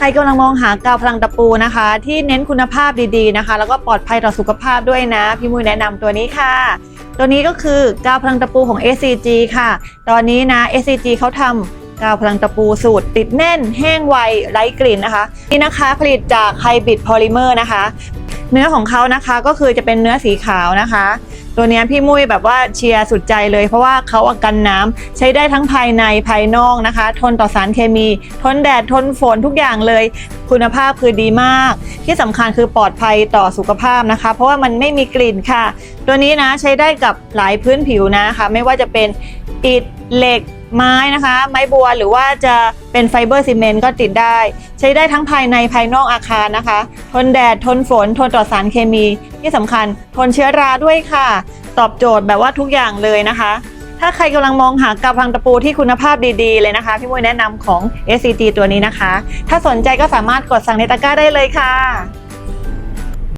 ใครกำลังมองหากาวพลังตะปูนะคะ ที่เน้นคุณภาพดีๆนะคะ แล้วก็ปลอดภัยต่อสุขภาพด้วยนะ พี่มุ้ยแนะนำตัวนี้ค่ะ ตัวนี้ก็คือกาวพลังตะปูของ SCG ค่ะ ตอนนี้นะ SCG เขาทำกาวพลังตะปูสูตร ติดแน่น แห้งไวไร้กลิ่นนะคะนี่นะคะผลิตจากไฮบริดพอลิเมอร์นะคะ เนื้อของเขานะคะก็คือจะเป็นเนื้อสีขาวนะคะ ตัวนี้พี่มุ้ยแบบว่าเชียร์สุดใจเลย เพราะว่าเขาอากันน้ำใช้ได้ทั้งภายในภายนอกนะคะ ทนต่อสารเคมี ทนแดดทนฝนทุกอย่างเลย คุณภาพคือดีมาก ที่สำคัญคือปลอดภัยต่อสุขภาพนะคะ เพราะว่ามันไม่มีกลิ่นค่ะ ตัวนี้นะใช้ได้กับหลายพื้นผิวนะคะ ไม่ว่าจะเป็นอิฐเหล็ก ไม้นะคะ ไม้บัวหรือว่าจะเป็นไฟเบอร์ซีเมนต์ก็ติดได้ ใช้ได้ทั้งภายในภายนอกอาคารนะคะ ทนแดด ทนฝน ทนต่อสารเคมี ที่สำคัญทนเชื้อราด้วยค่ะ ตอบโจทย์แบบว่าทุกอย่างเลยนะคะ ถ้าใครกำลังมองหากาวพลังตะปูที่คุณภาพดีๆ เลยนะคะ พี่มวยแนะนำของ SCG ตัวนี้นะคะ ถ้าสนใจก็สามารถกดสั่งในตะกร้าได้เลยค่ะ